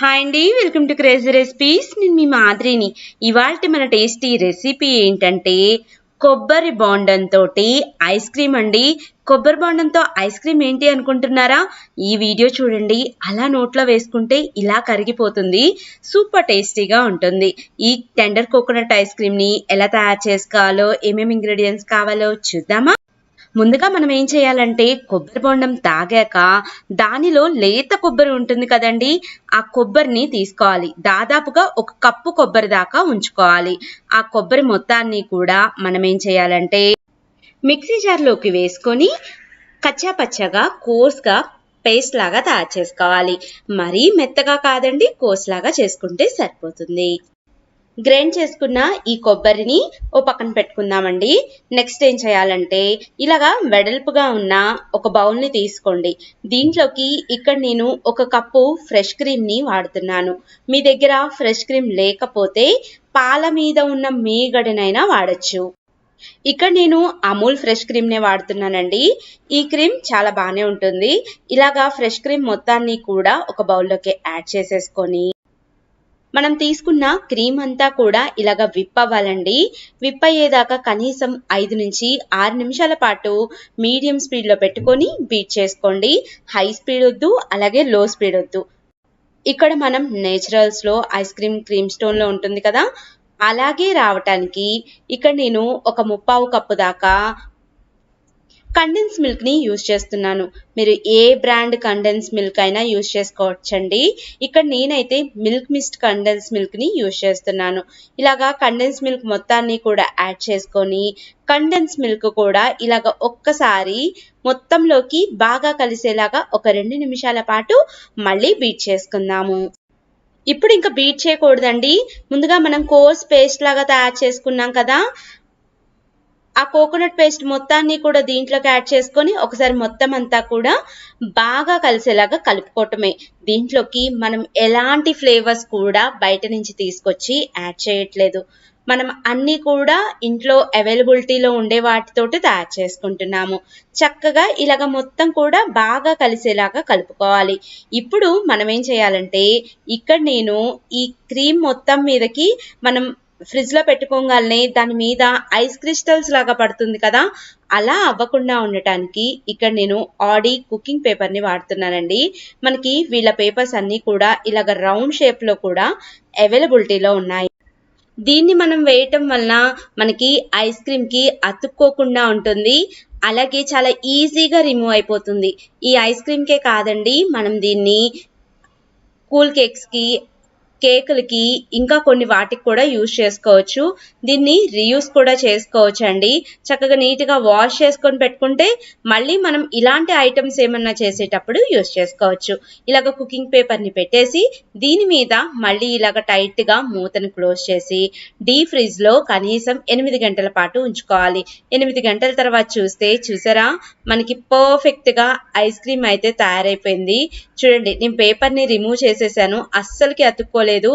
Hi అండి welcome to crazy recipes నేను మీ మాదిరిని. ఇవాళ మన టేస్టీ రెసిపీ ఏంటంటే కొబ్బరి బోండంతో ఐస్ క్రీమ్ అండి. కొబ్బరి బోండంతో ఐస్ క్రీమ్ ఏంటి అనుకుంటున్నారా? ఈ వీడియో చూడండి. అలా నోట్లో వేసుకుంటే ఇలా కరిగిపోతుంది. సూపర్ టేస్టీగా ఉంటుంది. ఈ టెండర్ కోకోనట్ ఐస్ క్రీమ్ని ఎలా తయారు చేసుకోవాలో ఏమేమి ఇంగ్రీడియంట్స్ కావాలో చూద్దామా? ముందుగా మనం ఏం చేయాలంటే కొబ్బరి బొండం తాగాక దానిలో లేత కొబ్బరి ఉంటుంది కదండి ఆ కొబ్బరిని తీసుకోవాలి. దాదాపుగా ఒక కప్పు కొబ్బరి దాకా ఉంచుకోవాలి. ఆ కొబ్బరి మొత్తాన్ని కూడా మనం ఏం చేయాలంటే మిక్సీ జార్లోకి వేసుకొని కచ్చా పచ్చగా కోర్స్గా పేస్ట్ లాగా తయారు చేసుకోవాలి. మరీ మెత్తగా కాదండి కోర్స్ లాగా చేసుకుంటే సరిపోతుంది. గ్రైండ్ చేసుకున్న ఈ కొబ్బరిని ఓ పక్కన పెట్టుకుందామండి. నెక్స్ట్ ఏం చేయాలంటే ఇలాగా వెడల్పుగా ఉన్న ఒక బౌల్ని తీసుకోండి. దీంట్లోకి ఇక్కడ నేను ఒక కప్పు ఫ్రెష్ క్రీమ్ని వాడుతున్నాను. మీ దగ్గర ఫ్రెష్ క్రీమ్ లేకపోతే పాల మీద ఉన్న మీగడనైనా వాడచ్చు. ఇక్కడ నేను అమూల్ ఫ్రెష్ క్రీమ్నే వాడుతున్నానండి. ఈ క్రీమ్ చాలా బాగానే ఉంటుంది. ఇలాగా ఫ్రెష్ క్రీమ్ మొత్తాన్ని కూడా ఒక బౌల్లోకి యాడ్ చేసేసుకొని మనం తీసుకున్న క్రీమ్ అంతా కూడా ఇలాగ విప్ అవ్వాలండి విప్ కనీసం ఐదు నుంచి ఆరు నిమిషాల పాటు మీడియం స్పీడ్లో పెట్టుకొని బీట్ చేసుకోండి. హై స్పీడ్ వద్దు అలాగే లో స్పీడ్ వద్దు. ఇక్కడ మనం నేచురల్స్లో ఐస్ క్రీమ్ క్రీమ్ స్టోన్లో ఉంటుంది కదా? అలాగే రావటానికి ఇక్కడ నేను ఒక ముప్పావు కప్పు దాకా కండెన్స్ మిల్క్ని యూజ్ చేస్తున్నాను. మీరు ఏ బ్రాండ్ కండెన్స్ మిల్క్ అయినా యూజ్ చేసుకోవచ్చండి. ఇక్కడ నేనైతే మిల్క్ మిస్ట్ కండెన్స్ మిల్క్ని యూజ్ చేస్తున్నాను. ఇలాగా కండెన్స్ మిల్క్ మొత్తాన్ని కూడా యాడ్ చేసుకొని కండెన్స్ మిల్క్ కూడా ఇలాగ ఒక్కసారి మొత్తంలోకి బాగా కలిసేలాగా ఒక రెండు నిమిషాల పాటు మళ్ళీ బీట్ చేసుకుందాము. ఇప్పుడు ఇంకా బీట్ చేయకూడదండి. ముందుగా మనం కోర్స్ పేస్ట్ లాగా తయారు చేసుకున్నాం కదా ఆ కోకోనట్ పేస్ట్ మొత్తాన్ని కూడా దీంట్లోకి యాడ్ చేసుకొని ఒకసారి మొత్తం అంతా కూడా బాగా కలిసేలాగా కలుపుకోవటమే. దీంట్లోకి మనం ఎలాంటి ఫ్లేవర్స్ కూడా బయట నుంచి తీసుకొచ్చి యాడ్ చేయట్లేదు. మనం అన్నీ కూడా ఇంట్లో అవైలబిలిటీలో ఉండే వాటితోటి తయారు చేసుకుంటున్నాము. చక్కగా ఇలాగ మొత్తం కూడా బాగా కలిసేలాగా కలుపుకోవాలి. ఇప్పుడు మనం ఏం చేయాలంటే ఇక్కడ నేను ఈ క్రీమ్ మొత్తం మీదకి మనం ఫ్రిడ్జ్లో పెట్టుకోగానే దాని మీద ఐస్ క్రిస్టల్స్ లాగా పడుతుంది కదా అలా అవ్వకుండా ఉండటానికి ఇక్కడ నేను ఆడి కుకింగ్ పేపర్ని వాడుతున్నానండి. మనకి వీళ్ళ పేపర్స్ అన్ని కూడా ఇలాగ రౌండ్ షేప్లో కూడా అవైలబిలిటీలో ఉన్నాయి. దీన్ని మనం వేయటం వలన మనకి ఐస్ క్రీమ్కి అతుక్కోకుండా ఉంటుంది. అలాగే చాలా ఈజీగా రిమూవ్ అయిపోతుంది. ఈ ఐస్ క్రీమ్కే కాదండి మనం దీన్ని కూల్ కేక్స్కి కేకులకి ఇంకా కొన్ని వాటికి కూడా యూజ్ చేసుకోవచ్చు. దీన్ని రీయూస్ కూడా చేసుకోవచ్చు అండి చక్కగా నీట్గా వాష్ చేసుకొని పెట్టుకుంటే మళ్ళీ మనం ఇలాంటి ఐటమ్స్ ఏమన్నా చేసేటప్పుడు యూజ్ చేసుకోవచ్చు. ఇలాగ కుకింగ్ పేపర్ని పెట్టేసి దీని మీద మళ్ళీ ఇలాగ టైట్గా మూతను క్లోజ్ చేసి డీ ఫ్రిడ్జ్లో కనీసం ఎనిమిది గంటల పాటు ఉంచుకోవాలి. ఎనిమిది గంటల తర్వాత చూస్తే చూసారా? మనకి పర్ఫెక్ట్గా ఐస్ క్రీమ్ అయితే తయారైపోయింది. చూడండి నేను పేపర్ని రిమూవ్ చేసేసాను. అస్సలకి అతుక్కోలేదు. లేదు.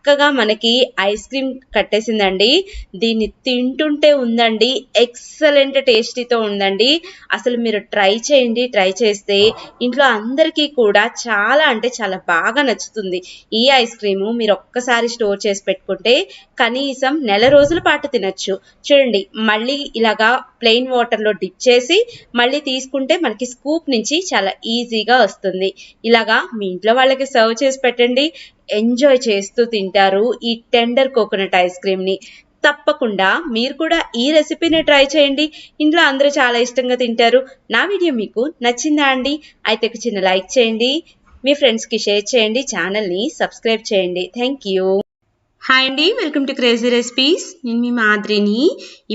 చక్కగా మనకి ఐస్ క్రీమ్ కట్టేసిందండి. దీన్ని తింటుంటే ఉందండి. ఎక్సలెంట్ టేస్టీతో ఉందండి. అసలు మీరు ట్రై చేయండి ట్రై చేస్తే ఇంట్లో అందరికీ కూడా చాలా అంటే చాలా బాగా నచ్చుతుంది. ఈ ఐస్ క్రీము మీరు ఒక్కసారి స్టోర్ చేసి పెట్టుకుంటే కనీసం నెల రోజుల పాటు తినచ్చు. చూడండి మళ్ళీ ఇలాగా ప్లెయిన్ వాటర్లో డిప్ చేసి మళ్ళీ తీసుకుంటే మనకి స్కూప్ నుంచి చాలా ఈజీగా వస్తుంది. ఇలాగా మీ ఇంట్లో వాళ్ళకి సర్వ్ చేసి పెట్టండి. ఎంజాయ్ చేస్తూ తింటారు ఈ టెండర్ కోకోనట్ ఐస్ క్రీమ్ని తప్పకుండా మీరు కూడా ఈ రెసిపీని ట్రై చేయండి. ఇంట్లో అందరూ చాలా ఇష్టంగా తింటారు. నా వీడియో మీకు నచ్చిందా అండి? అయితే ఒక చిన్న లైక్ చేయండి. మీ ఫ్రెండ్స్కి షేర్ చేయండి. ఛానల్ని సబ్స్క్రైబ్ చేయండి. థ్యాంక్ యూ హాయ్ అండి. వెల్కమ్ టు క్రేజీ రెసిపీస్ నేను మీ మాదిరిని.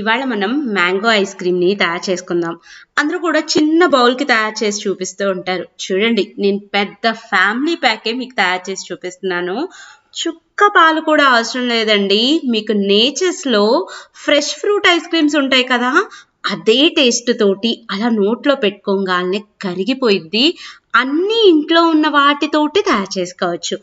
ఇవాళ మనం మ్యాంగో ఐస్ క్రీమ్ని తయారు చేసుకుందాం. అందరూ కూడా చిన్న బౌల్కి తయారు చేసి చూపిస్తూ ఉంటారు. చూడండి నేను పెద్ద ఫ్యామిలీ ప్యాకే మీకు తయారు చేసి చూపిస్తున్నాను. చుక్క పాలు కూడా అవసరం లేదండి. మీకు నేచర్స్లో ఫ్రెష్ ఫ్రూట్ ఐస్ క్రీమ్స్ ఉంటాయి కదా అదే టేస్ట్ తోటి అలా నోట్లో పెట్టుకోగానే కరిగిపోయిద్ది. అన్ని ఇంట్లో ఉన్న వాటితోటి తయారు చేసుకోవచ్చు.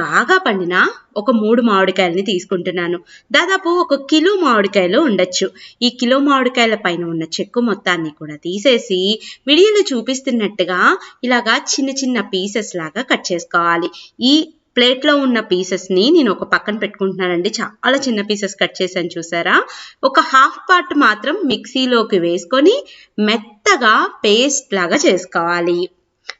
బాగా పండిన ఒక మూడు మామిడికాయలని తీసుకుంటున్నాను. దాదాపు ఒక కిలో మామిడికాయలు ఉండొచ్చు. ఈ కిలో మామిడికాయల పైన ఉన్న చెక్కు మొత్తాన్ని కూడా తీసేసి వీడియోలో చూపిస్తున్నట్టుగా ఇలాగా చిన్న చిన్న పీసెస్ లాగా కట్ చేసుకోవాలి. ఈ ప్లేట్లో ఉన్న పీసెస్ని నేను ఒక పక్కన పెట్టుకుంటున్నానండి. చాలా చిన్న పీసెస్ కట్ చేశాను చూసారా? ఒక హాఫ్ పార్ట్ మాత్రం మిక్సీలోకి వేసుకొని మెత్తగా పేస్ట్ లాగా చేసుకోవాలి.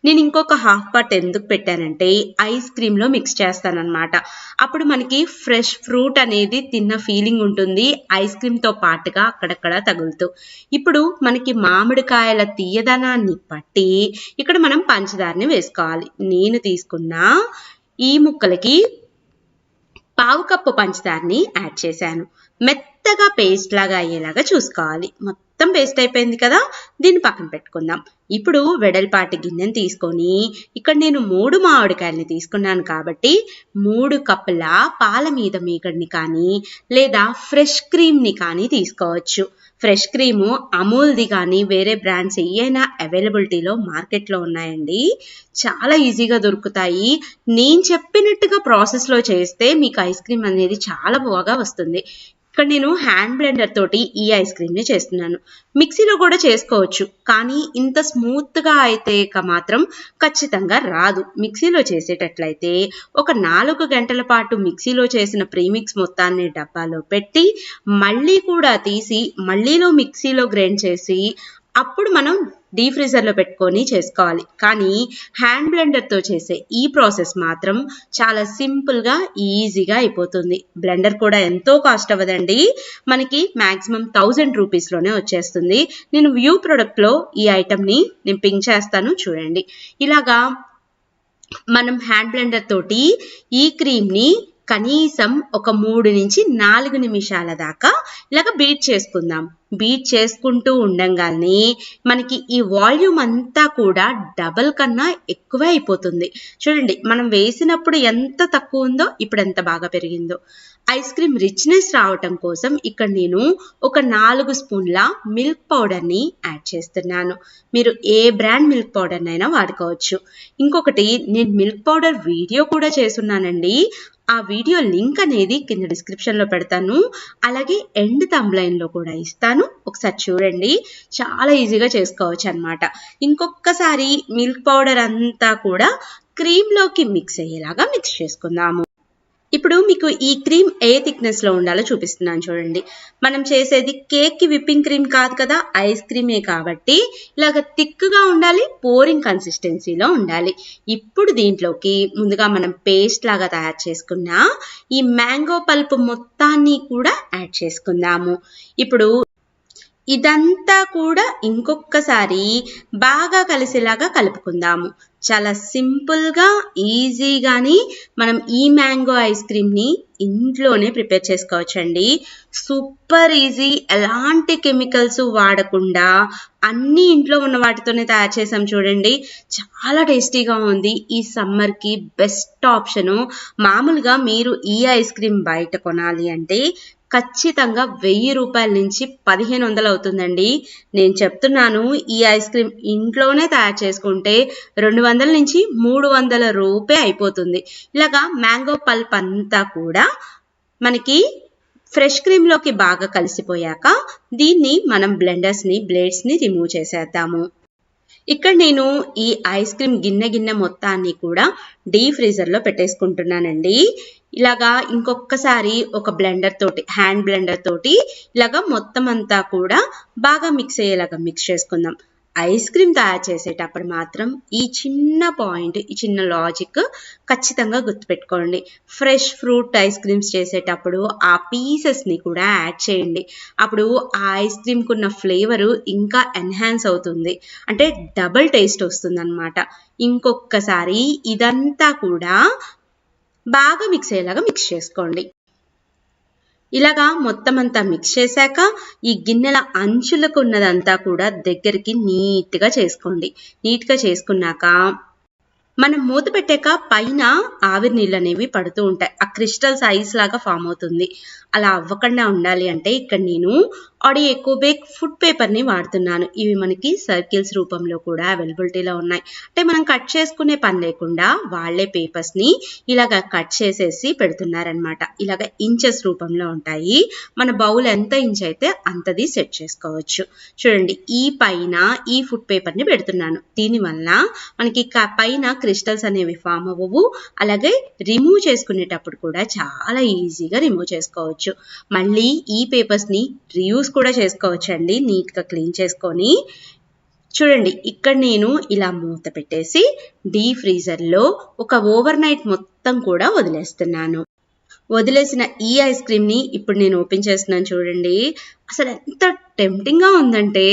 నేను ఇంకొక హాఫ్ పార్ట్ ఎందుకు పెట్టానంటే ఐస్ క్రీమ్లో మిక్స్ చేస్తానన్నమాట. అప్పుడు మనకి ఫ్రెష్ ఫ్రూట్ అనేది తిన్న ఫీలింగ్ ఉంటుంది ఐస్ క్రీమ్తో పాటుగా అక్కడక్కడ తగులుతూ. ఇప్పుడు మనకి మామిడికాయల తీయదనాన్ని పట్టి ఇక్కడ మనం పంచదారని వేసుకోవాలి. నేను తీసుకున్న ఈ ముక్కలకి పావు కప్పు పంచదారని యాడ్ చేశాను. మెత్తగా పేస్ట్ లాగా అయ్యేలాగా చూసుకోవాలి. మొత్తం పేస్ట్ అయిపోయింది కదా దీన్ని పక్కన పెట్టుకుందాం. ఇప్పుడు వెడల్పాటి గిన్నెని తీసుకొని ఇక్కడ నేను మూడు మామిడికాయలని తీసుకున్నాను కాబట్టి మూడు కప్పుల పాల మీద మీగడిని కానీ లేదా ఫ్రెష్ క్రీమ్ని కానీ తీసుకోవచ్చు. ఫ్రెష్ క్రీము అమూల్ది కానీ వేరే బ్రాండ్స్ ఏవైనా అవైలబిలిటీలో మార్కెట్లో ఉన్నాయండి. చాలా ఈజీగా దొరుకుతాయి. నేను చెప్పినట్టుగా ప్రాసెస్లో చేస్తే మీకు ఐస్ క్రీమ్ అనేది చాలా బాగా వస్తుంది. ఇక్కడ నేను హ్యాండ్ బ్లెండర్ తోటి ఈ ఐస్ క్రీమ్ని చేస్తున్నాను. మిక్సీలో కూడా చేసుకోవచ్చు కానీ ఇంత స్మూత్గా అయితే మాత్రం ఖచ్చితంగా రాదు. మిక్సీలో చేసేటట్లయితే ఒక నాలుగు గంటల పాటు మిక్సీలో చేసిన ప్రీమిక్స్ మొత్తాన్ని డబ్బాలో పెట్టి మళ్ళీ కూడా తీసి మళ్ళీలో మిక్సీలో గ్రైండ్ చేసి అప్పుడు మనం డీ ఫ్రీజర్లో పెట్టుకొని చేసుకోవాలి. కానీ హ్యాండ్ బ్లెండర్తో చేసే ఈ ప్రాసెస్ మాత్రం చాలా సింపుల్గా ఈజీగా అయిపోతుంది. బ్లెండర్ కూడా ఎంతో కాస్ట్ అవ్వదండి. మనకి మ్యాక్సిమం థౌజండ్ రూపీస్లోనే వచ్చేస్తుంది. నేను వ్యూ ప్రొడక్ట్లో ఈ ఐటమ్ని నేను పింక్ చేస్తాను చూడండి. ఇలాగా మనం హ్యాండ్ బ్లెండర్ తోటి ఈ క్రీమ్ని కనీసం ఒక మూడు నుంచి నాలుగు నిమిషాల దాకా ఇలాగ బీట్ చేసుకుందాం. బీట్ చేసుకుంటూ ఉండంగానే మనకి ఈ వాల్యూమ్ అంతా కూడా డబల్ కన్నా ఎక్కువ అయిపోతుంది చూడండి మనం వేసినప్పుడు ఎంత తక్కువ ఉందో ఇప్పుడు ఎంత బాగా పెరిగిందో. ఐస్ క్రీమ్ రిచ్నెస్ రావటం కోసం ఇక్కడ నేను ఒక నాలుగు స్పూన్ల మిల్క్ పౌడర్ని యాడ్ చేస్తున్నాను. మీరు ఏ బ్రాండ్ మిల్క్ పౌడర్నైనా వాడుకోవచ్చు. ఇంకొకటి నేను మిల్క్ పౌడర్ వీడియో కూడా చేస్తున్నానండి. ఆ వీడియో లింక్ అనేది కింద డిస్క్రిప్షన్లో పెడతాను. అలాగే ఎండ్ తమ్లైన్లో కూడా ఇస్తాను. ఒకసారి చూడండి. చాలా ఈజీగా చేసుకోవచ్చు అనమాట ఇంకొకసారి మిల్క్ పౌడర్ అంతా కూడా క్రీమ్లోకి మిక్స్ అయ్యేలాగా మిక్స్ చేసుకుందాము. ఇప్పుడు మీకు ఈ క్రీమ్ ఏ థిక్నెస్లో ఉండాలో చూపిస్తున్నాను చూడండి. మనం చేసేది కేక్కి విప్పింగ్ క్రీమ్ కాదు కదా ఐస్ క్రీమే కాబట్టి ఇలాగ థిక్గా ఉండాలి పోరింగ్ కన్సిస్టెన్సీలో ఉండాలి. ఇప్పుడు దీంట్లోకి ముందుగా మనం పేస్ట్ లాగా తయారు చేసుకున్న ఈ మ్యాంగో పల్ప్ మొత్తాన్ని కూడా యాడ్ చేసుకుందాము. ఇప్పుడు ఇదంతా కూడా ఇంకొకసారి బాగా కలిసేలాగా కలుపుకుందాము. చాలా సింపుల్గా ఈజీగాని మనం ఈ మ్యాంగో ఐస్ క్రీమ్ని ఇంట్లోనే ప్రిపేర్ చేసుకోవచ్చండి. సూపర్ ఈజీ ఎలాంటి కెమికల్స్ వాడకుండా అన్ని ఇంట్లో ఉన్న వాటితోనే తయారు చేసాం చూడండి. చాలా టేస్టీగా ఉంది. ఈ సమ్మర్కి బెస్ట్ ఆప్షను మామూలుగా మీరు ఈ ఐస్ క్రీమ్ బయట కొనాలి అంటే ఖచ్చితంగా వెయ్యి రూపాయల నుంచి పదిహేను వందలు అవుతుందండి. నేను చెప్తున్నాను ఈ ఐస్ క్రీమ్ ఇంట్లోనే తయారు చేసుకుంటే రెండు వందల నుంచి మూడు వందల రూపాయ అయిపోతుంది. ఇలాగా మ్యాంగో పల్ప్ అంతా కూడా మనకి ఫ్రెష్ క్రీమ్లోకి బాగా కలిసిపోయాక దీన్ని మనం బ్లెండర్స్ని బ్లేడ్స్ని రిమూవ్ చేసేద్దాము. ఇక్కడ నేను ఈ ఐస్ క్రీమ్ గిన్నె గిన్నె మొత్తాన్ని కూడా డీ ఫ్రీజర్లో పెట్టేసుకుంటున్నానండి. ఇలాగా ఇంకొకసారి ఒక బ్లెండర్ తోటి హ్యాండ్ బ్లెండర్ తోటి ఇలాగా మొత్తం అంతా కూడా బాగా మిక్స్ అయ్యేలాగా మిక్స్ చేసుకుందాం. ఐస్ క్రీమ్ తయారు చేసేటప్పుడు మాత్రం ఈ చిన్న పాయింట్ ఈ చిన్న లాజిక్ ఖచ్చితంగా గుర్తుపెట్టుకోండి. ఫ్రెష్ ఫ్రూట్ ఐస్ క్రీమ్స్ చేసేటప్పుడు ఆ పీసెస్ని కూడా యాడ్ చేయండి. అప్పుడు ఆ ఐస్ క్రీమ్కి ఉన్న ఫ్లేవరు ఇంకా ఎన్హాన్స్ అవుతుంది. అంటే డబుల్ టేస్ట్ వస్తుంది ఇంకొకసారి ఇదంతా కూడా బాగా మిక్స్ అయ్యేలాగా మిక్స్ చేసుకోండి. ఇలాగా మొత్తం అంతా మిక్స్ చేశాక ఈ గిన్నెల అంచులకు ఉన్నదంతా కూడా దగ్గరికి నీట్గా చేసుకోండి. నీట్గా చేసుకున్నాక మనం మూత పెట్టాక పైన ఆవిరి నీళ్ళు అనేవి పడుతూ ఉంటాయి. ఆ క్రిస్టల్స్ ఐస్ లాగా ఫామ్ అవుతుంది. అలా అవ్వకుండా ఉండాలి అంటే ఇక్కడ నేను ఆడి ఎకోబేక్ ఫుడ్ పేపర్ని వాడుతున్నాను. ఇవి మనకి సర్కిల్స్ రూపంలో కూడా అవైలబిలిటీలో ఉన్నాయి. అంటే మనం కట్ చేసుకునే పని లేకుండా వాళ్ళే పేపర్స్ని ఇలాగ కట్ చేసేసి పెడుతున్నారనమాట ఇలాగ ఇంచెస్ రూపంలో ఉంటాయి. మన బౌల్ ఎంత ఇంచ్ అయితే అంతది సెట్ చేసుకోవచ్చు. చూడండి ఈ పైన ఈ ఫుడ్ పేపర్ని పెడుతున్నాను. దీనివల్ల మనకి పైన క్రిస్టల్స్ అనేవి ఫామ్ అవ్వవు. అలాగే రిమూవ్ చేసుకునేటప్పుడు కూడా చాలా ఈజీగా రిమూవ్ చేసుకోవచ్చు. మళ్ళీ ఈ పేపర్స్ని రీయూస్ కూడా చేసుకోవచ్చు అండి నీట్గా క్లీన్ చేసుకొని. చూడండి ఇక్కడ నేను ఇలా మూత పెట్టేసి డీ ఫ్రీజర్లో ఒక ఓవర్ నైట్ మొత్తం కూడా వదిలేస్తున్నాను. వదిలేసిన ఈ ఐస్ క్రీమ్ని ఇప్పుడు నేను ఓపెన్ చేస్తున్నాను చూడండి. అసలు ఎంత టెంప్టింగ్గా ఉందంటే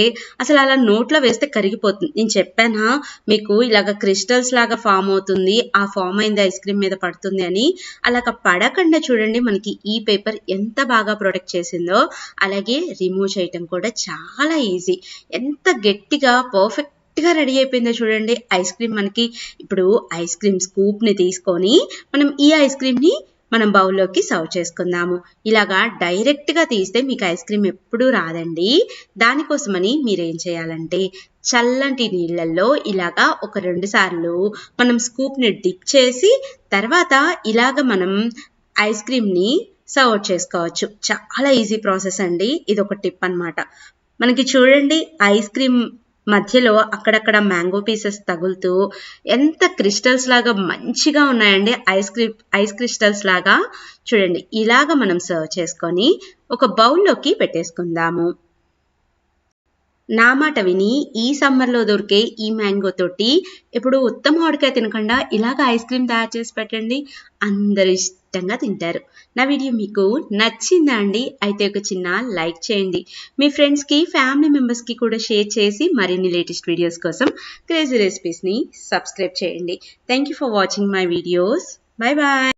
అసలు అలా నోట్లో వేస్తే కరిగిపోతుంది. నేను చెప్పానా మీకు ఇలాగ క్రిస్టల్స్ లాగా ఫామ్ అవుతుంది ఆ ఫామ్ అయింది ఐస్ క్రీమ్ మీద పడుతుంది అని. అలాగ పడకుండా చూడండి మనకి ఈ పేపర్ ఎంత బాగా ప్రొటెక్ట్ చేసిందో. అలాగే రిమూవ్ చేయటం కూడా చాలా ఈజీ. ఎంత గట్టిగా పర్ఫెక్ట్గా రెడీ అయిపోయిందో చూడండి. ఐస్ క్రీమ్ మనకి ఇప్పుడు ఐస్ క్రీమ్ స్కూప్ని తీసుకొని మనం ఈ ఐస్ క్రీమ్ని మనం బౌల్లోకి సర్వ్ చేసుకుందాము. ఇలాగా డైరెక్ట్గా తీస్తే మీకు ఐస్ క్రీమ్ ఎప్పుడూ రాదండి. దానికోసమని మీరు ఏం చేయాలంటే చల్లటి నీళ్ళల్లో ఇలాగా ఒక రెండు సార్లు మనం స్కూప్ని డిప్ చేసి తర్వాత ఇలాగ మనం ఐస్ క్రీమ్ని సర్వ్ చేసుకోవచ్చు. చాలా ఈజీ ప్రాసెస్ అండి. ఇది ఒక టిప్ అన్నమాట. మనకి చూడండి ఐస్ క్రీమ్ మధ్యలో అక్కడక్కడ మ్యాంగో పీసెస్ తగులుతూ ఎంత క్రిస్టల్స్ లాగా మంచిగా ఉన్నాయండి. ఐస్ క్రీమ్ ఐస్ క్రిస్టల్స్ లాగా చూడండి. ఇలాగ మనం సర్వ్ చేసుకొని ఒక బౌల్లోకి పెట్టేసుకుందాము. నా మాట విని ఈ సమ్మర్లో దొరికే ఈ మ్యాంగో తోటి ఇప్పుడు ఉత్తమ మామిడికాయ తినకుండా ఇలాగ ఐస్ క్రీమ్ తయారు చేసి పెట్టండి. అందరు ఇష్టంగా తింటారు. నా వీడియో మీకు నచ్చిందా అండి అయితే ఒక చిన్న లైక్ చేయండి. మీ ఫ్రెండ్స్కి ఫ్యామిలీ మెంబర్స్కి కూడా షేర్ చేసి మరిన్ని లేటెస్ట్ వీడియోస్ కోసం క్రేజీ రెసిపీస్ని సబ్స్క్రైబ్ చేయండి. Thank you for watching my videos. Bye bye.